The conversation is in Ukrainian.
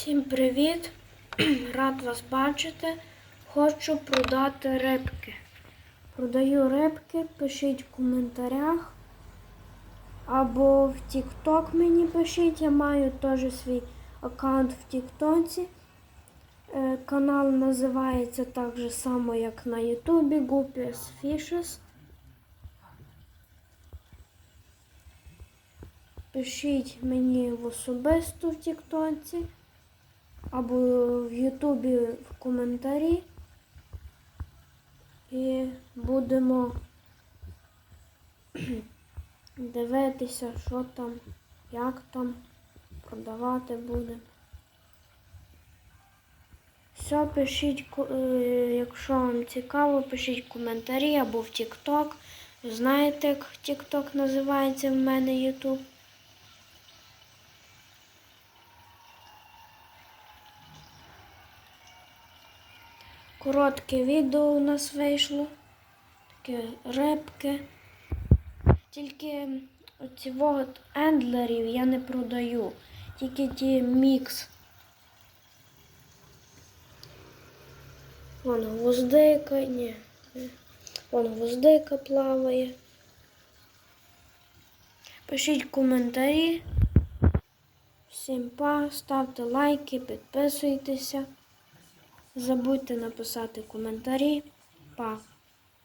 Всім привіт! Рад вас бачити. Хочу продати рибки. Продаю рибки, пишіть в коментарях. Або в TikTok мені пишіть. Я маю теж свій аккаунт в TikTok. Е, Канал називається так же само, як на Ютубі Guppies Fishes. Пишіть мені в особисто в Тіктоці або в Ютубі в коментарі. І будемо дивитися, що там, як там, продавати будемо. Все, пишіть, е, якщо вам цікаво, пишіть коментарі або в TikTok. Знаєте, як TikTok називається в мене YouTube. Коротке відео у нас вийшло. Таке рибки. Тільки оці от ендлерів я не продаю. Тільки ті мікс. Вон гвоздика, ні. Вон гвоздика плаває. Пишіть коментарі. Всім па, ставте лайки, підписуйтеся. Забудьте написати коментарі. Па.